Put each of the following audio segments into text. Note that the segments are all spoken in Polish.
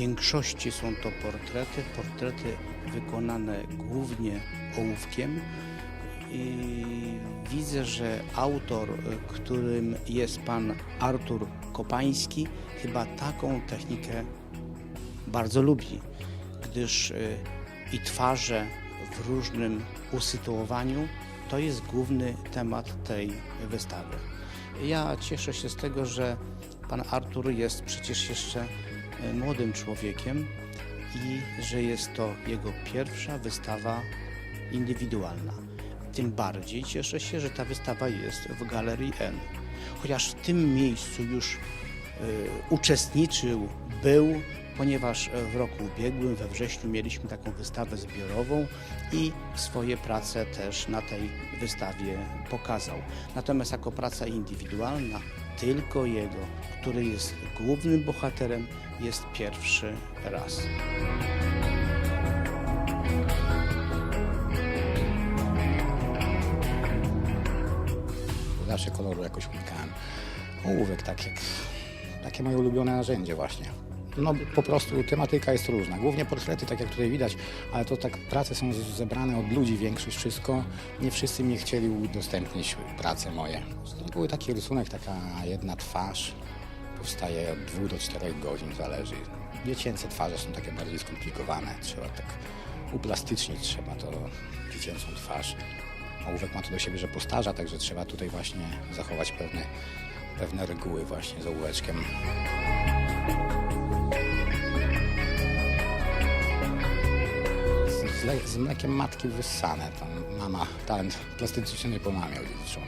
większości są to portrety, portrety wykonane głównie ołówkiem. I widzę, że autor, którym jest pan Artur Kopański, chyba taką technikę bardzo lubi, gdyż y, i twarze w różnym usytuowaniu to jest główny temat tej wystawy. Ja cieszę się z tego, że pan Artur jest przecież jeszcze młodym człowiekiem i że jest to jego pierwsza wystawa indywidualna. Tym bardziej cieszę się, że ta wystawa jest w Galerii N. Chociaż w tym miejscu już y, uczestniczył, był, ponieważ w roku ubiegłym, we wrześniu, mieliśmy taką wystawę zbiorową i swoje prace też na tej wystawie pokazał. Natomiast jako praca indywidualna, tylko jego, który jest głównym bohaterem, jest pierwszy raz. Zawsze koloru jakoś unikałem. Ołówek, tak jak, takie moje ulubione narzędzie właśnie. No po prostu tematyka jest różna. Głównie portrety, tak jak tutaj widać, ale to tak prace są zebrane od ludzi większość, wszystko. Nie wszyscy mi chcieli udostępnić prace moje. Był taki rysunek, taka jedna twarz. Powstaje od dwóch do czterech godzin, zależy. Dziecięce twarze są takie bardziej skomplikowane. Trzeba tak uplastycznić, trzeba to dziecięcą twarz. Ołówek ma to do siebie, że postarza, także trzeba tutaj właśnie zachować pewne, pewne reguły właśnie z ołóweczkiem. Z, le- z mlekiem matki wyssane. Tam mama talent plastyczny po mamie odziedziczony.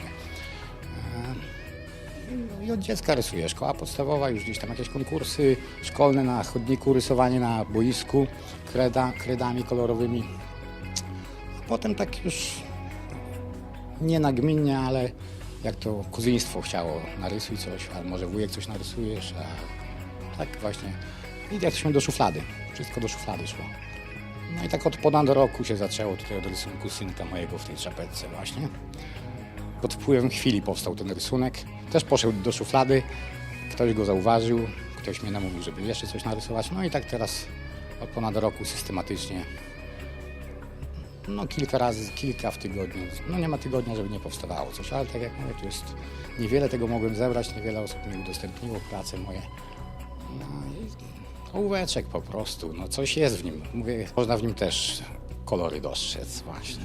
E, I od dziecka rysuję. Szkoła podstawowa, już gdzieś tam jakieś konkursy szkolne na chodniku, rysowanie na boisku kreda, kredami kolorowymi. A potem tak już nie nagminnie, ale jak to kuzyństwo chciało, narysuj coś, a może wujek coś narysujesz, a tak właśnie. I jakśmy do szuflady, wszystko do szuflady szło. No i tak od ponad roku się zaczęło tutaj od rysunku synka mojego w tej czapeczce właśnie. Pod wpływem chwili powstał ten rysunek. Też poszedł do szuflady, ktoś go zauważył, ktoś mnie namówił, żeby jeszcze coś narysować. No i tak teraz od ponad roku systematycznie no kilka razy, kilka w tygodniu. No nie ma tygodnia, żeby nie powstawało coś, ale tak jak mówię, tu jest niewiele tego mogłem zebrać, niewiele osób mi udostępniło prace moje. No i ołóweczek po prostu, no coś jest w nim. Mówię, można w nim też kolory dostrzec właśnie.